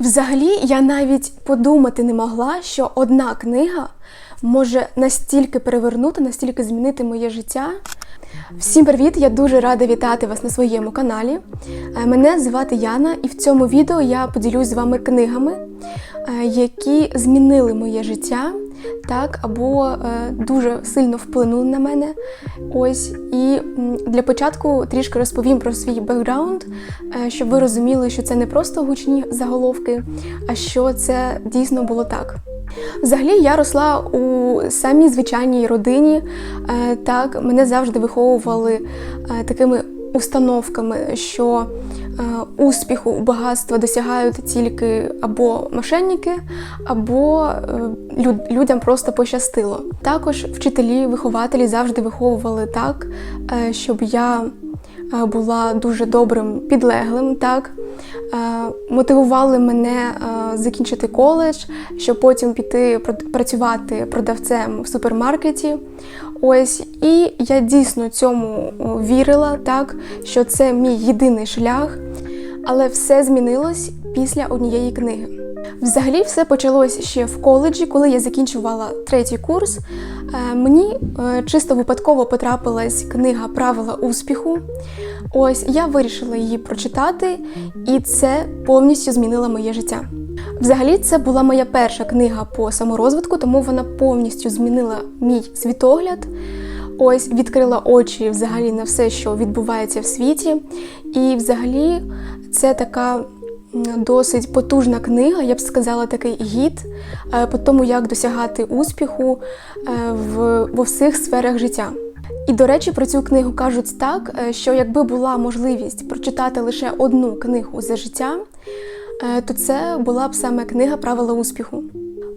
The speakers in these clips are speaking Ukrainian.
Взагалі, я навіть подумати не могла, що одна книга може настільки перевернути, настільки змінити моє життя. Всім привіт! Я дуже рада вітати вас на своєму каналі. Е, Мене звати Яна, і в цьому відео я поділюсь з вами книгами, е, які змінили моє життя, так, або е, дуже сильно вплинули на мене. Ось і для початку трішки розповім про свій бекграунд, е, щоб ви розуміли, що це не просто гучні заголовки, а що це дійсно було так. Взагалі, я росла у самій звичайній родині. Е, Так, мене завжди виховували такими установками, що успіху, багатства досягають тільки або мошенники, або е, людям просто пощастило. Також вчителі, вихователі завжди виховували так, е, щоб я е, була дуже добрим підлеглим, так е, мотивували мене е, закінчити коледж, щоб потім піти працювати продавцем в супермаркеті. Ось і я дійсно цьому вірила, так що це мій єдиний шлях, але все змінилось після однієї книги. Взагалі, все почалось ще в коледжі, коли я закінчувала третій курс. Е, Мені е, чисто випадково потрапилась книга Правила успіху. Ось я вирішила її прочитати, і це повністю змінило моє життя. Взагалі, це була моя перша книга по саморозвитку, тому вона повністю змінила мій світогляд. Ось відкрила очі взагалі на все, що відбувається в світі. І взагалі це така досить потужна книга, я б сказала, такий гід е, по тому, як досягати успіху е, в, во всіх сферах життя. І, до речі, про цю книгу кажуть так, е, що якби була можливість прочитати лише одну книгу за життя, то це була б саме книга Правила успіху.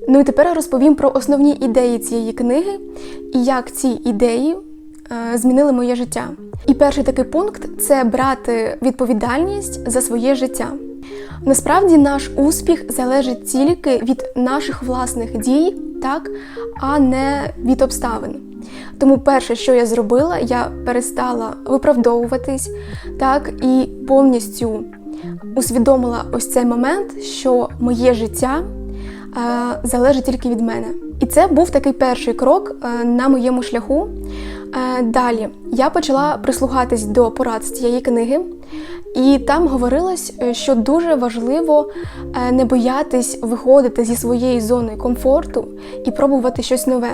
Ну і тепер розповім про основні ідеї цієї книги і як ці ідеї змінили моє життя. І перший такий пункт це брати відповідальність за своє життя. Насправді наш успіх залежить тільки від наших власних дій, так, а не від обставин. Тому перше, що я зробила, я перестала виправдовуватись, так, і повністю усвідомила ось цей момент, що моє життя е, залежить тільки від мене. І це був такий перший крок е, на моєму шляху. Е, Далі я почала прислухатись до порад з цієї книги, і там говорилось, е, що дуже важливо е, не боятись виходити зі своєї зони комфорту і пробувати щось нове.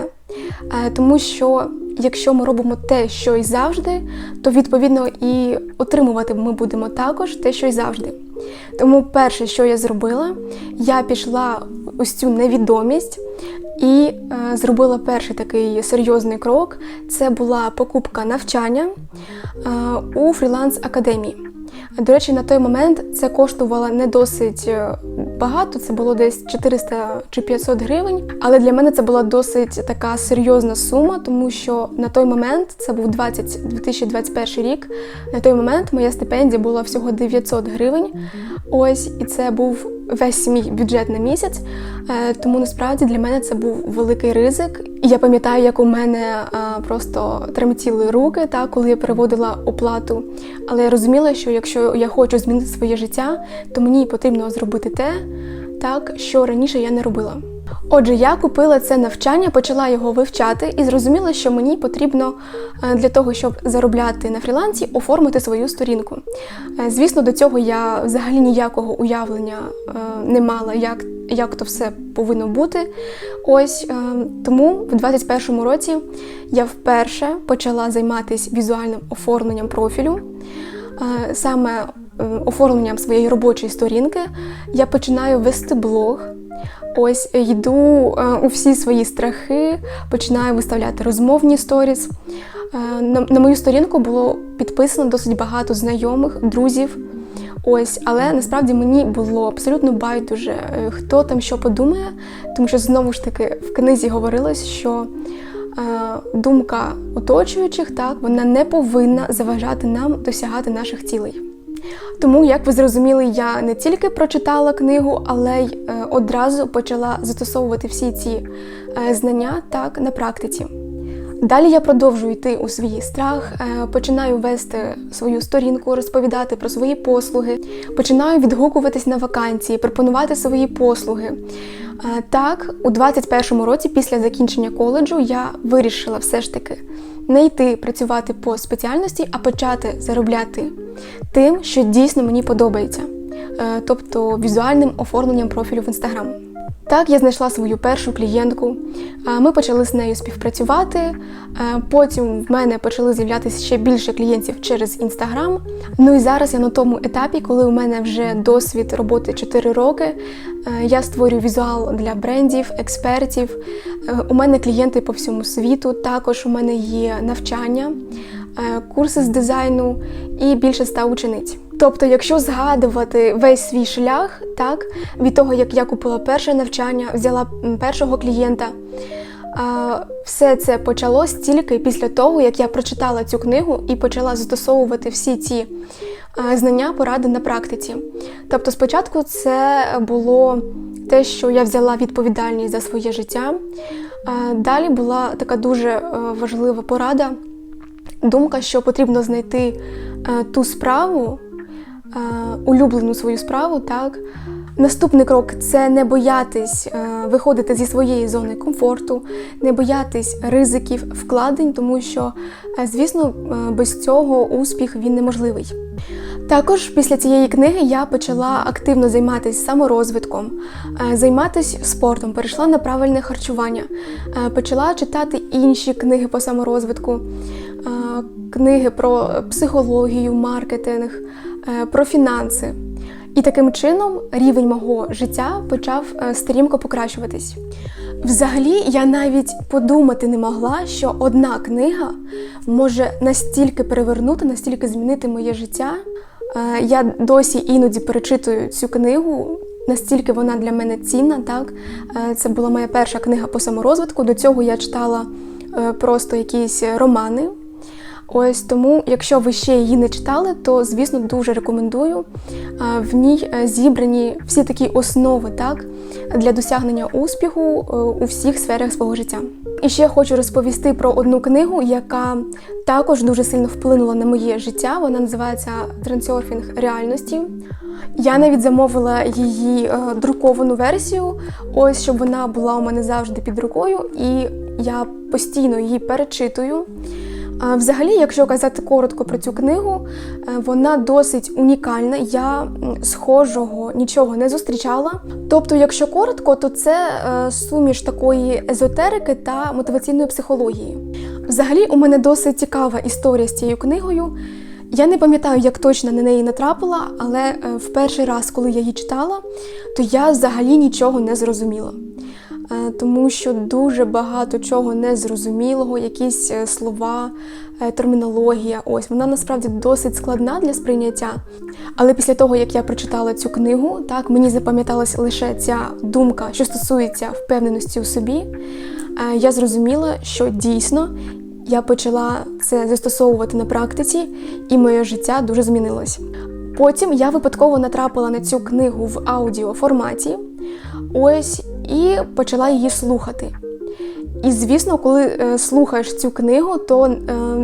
Тому що якщо ми робимо те, що й завжди, то відповідно і отримувати ми будемо також те, що й завжди. Тому перше, що я зробила, я пішла ось цю невідомість і е, зробила перший такий серйозний крок. Це була покупка навчання е, у фріланс академії. До речі, на той момент це коштувало не досить е, багато, це було десь 400 чи 500 гривень. Але для мене це була досить така серйозна сума, тому що на той момент це був 20, 2021 рік. На той момент моя стипендія була всього 900 гривень. Ось і це був весь мій бюджет на місяць. Е, Тому насправді для мене це був великий ризик. Я пам'ятаю, як у мене е, просто тремтіли руки, так, коли я переводила оплату. Але я розуміла, що якщо я хочу змінити своє життя, то мені потрібно зробити те, так, що раніше я не робила. Отже, я купила це навчання, почала його вивчати і зрозуміла, що мені потрібно е, для того, щоб заробляти на фрілансі, оформити свою сторінку. Е, Звісно, до цього я взагалі ніякого уявлення е, не мала, як, як то все повинно бути. Ось тому в 21-му році я вперше почала займатися візуальним оформленням профілю. Саме оформленням своєї робочої сторінки я починаю вести блог. Ось е, йду е, у всі свої страхи, починаю виставляти розмовні сторіс. Е, На, мою сторінку було підписано досить багато знайомих, друзів. Ось, але насправді мені було абсолютно байдуже, хто там що подумає, тому що знову ж таки в книзі говорилось, що е, думка оточуючих так вона не повинна заважати нам досягати наших цілей. Тому, як ви зрозуміли, я не тільки прочитала книгу, але й е, одразу почала застосовувати всі ці е, знання так на практиці. Далі я продовжую йти у свій страх, е, починаю вести свою сторінку, розповідати про свої послуги, починаю відгукуватись на вакансії, пропонувати свої послуги. Так, у 21-му році, після закінчення коледжу, я вирішила все ж таки не йти працювати по спеціальності, а почати заробляти тим, що дійсно мені подобається, Е, тобто візуальним оформленням профілю в інстаграм. Так, я знайшла свою першу клієнтку. Е, Ми почали з нею співпрацювати. Е, Потім в мене почали з'являтися ще більше клієнтів через інстаграм. Ну і зараз я на тому етапі, коли у мене вже досвід роботи 4 роки. Я створюю візуал для брендів, експертів. У мене клієнти по всьому світу. Також у мене є навчання, курси з дизайну і більше ста учениць. Тобто, якщо згадувати весь свій шлях, так від того, як я купила перше навчання, взяла першого клієнта, все це почалось тільки після того, як я прочитала цю книгу і почала застосовувати всі ці знання, поради на практиці. Тобто, спочатку це було те, що я взяла відповідальність за своє життя. Далі була така дуже е, важлива порада, думка, що потрібно знайти е, ту справу, е, улюблену свою справу, так. Наступний крок це не боятись е, виходити зі своєї зони комфорту, не боятись ризиків, вкладень, тому що, звісно, без цього успіх він неможливий. Також після цієї книги я почала активно займатися саморозвитком, е, займатися спортом, перейшла на правильне харчування, е, почала читати інші книги по саморозвитку, е, книги про психологію, маркетинг, про фінанси. І таким чином рівень мого життя почав стрімко покращуватись. Взагалі, я навіть подумати не могла, що одна книга може настільки перевернути, настільки змінити моє життя. Е, Я досі іноді перечитую цю книгу, настільки вона для мене цінна. Так? Е, Це була моя перша книга по саморозвитку. До цього я читала е, просто якісь романи. Ось тому, якщо ви ще її не читали, то звісно дуже рекомендую. В ній зібрані всі такі основи так, для досягнення успіху у всіх сферах свого життя. І ще хочу розповісти про одну книгу, яка також дуже сильно вплинула на моє життя. Вона називається Трансерфінг реальності. Я навіть замовила її е, друковану версію, ось щоб вона була у мене завжди під рукою, і я постійно її перечитую. Взагалі, якщо казати коротко про цю книгу, е, вона досить унікальна. Я схожого нічого не зустрічала. Тобто, якщо коротко, то це е, суміш такої езотерики та мотиваційної психології. Взагалі, у мене досить цікава історія з цією книгою. Я не пам'ятаю, як точно на неї натрапила, але е, в перший раз, коли я її читала, то я взагалі нічого не зрозуміла. Е, тому що дуже багато чого незрозумілого, якісь е, слова, е, термінологія. Ось вона насправді досить складна для сприйняття. Але після того, як я прочитала цю книгу, так мені запам'яталась лише ця думка, що стосується впевненості у собі. Я зрозуміла, що дійсно я почала це застосовувати на практиці, і моє життя дуже змінилось. Потім я випадково натрапила на цю книгу в аудіоформаті. Ось і почала її слухати. І звісно, коли е, слухаєш цю книгу, то е,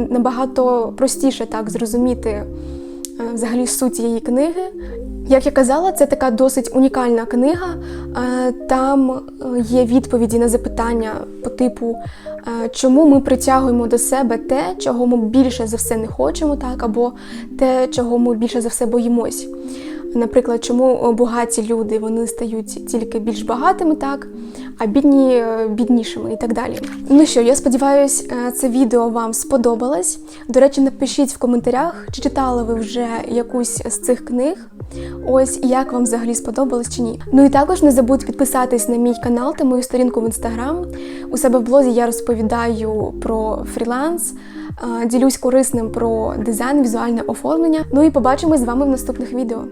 набагато простіше так зрозуміти е, взагалі суть цієї книги. Як я казала, це така досить унікальна книга. Там є відповіді на запитання по типу, чому ми притягуємо до себе те, чого ми більше за все не хочемо, так, або те, чого ми більше за все боїмось. Наприклад, чому багаті люди вони стають тільки більш багатими, так, а бідні е, біднішими і так далі. Ну що, я сподіваюся, це відео вам сподобалось. До речі, напишіть в коментарях, чи читали ви вже якусь з цих книг. Ось як вам взагалі сподобалось чи ні. Ну і також не забудь підписатись на мій канал та мою сторінку в інстаграм. У себе в блозі я розповідаю про фріланс, е, ділюсь корисним про дизайн, візуальне оформлення. Ну і побачимось з вами в наступних відео.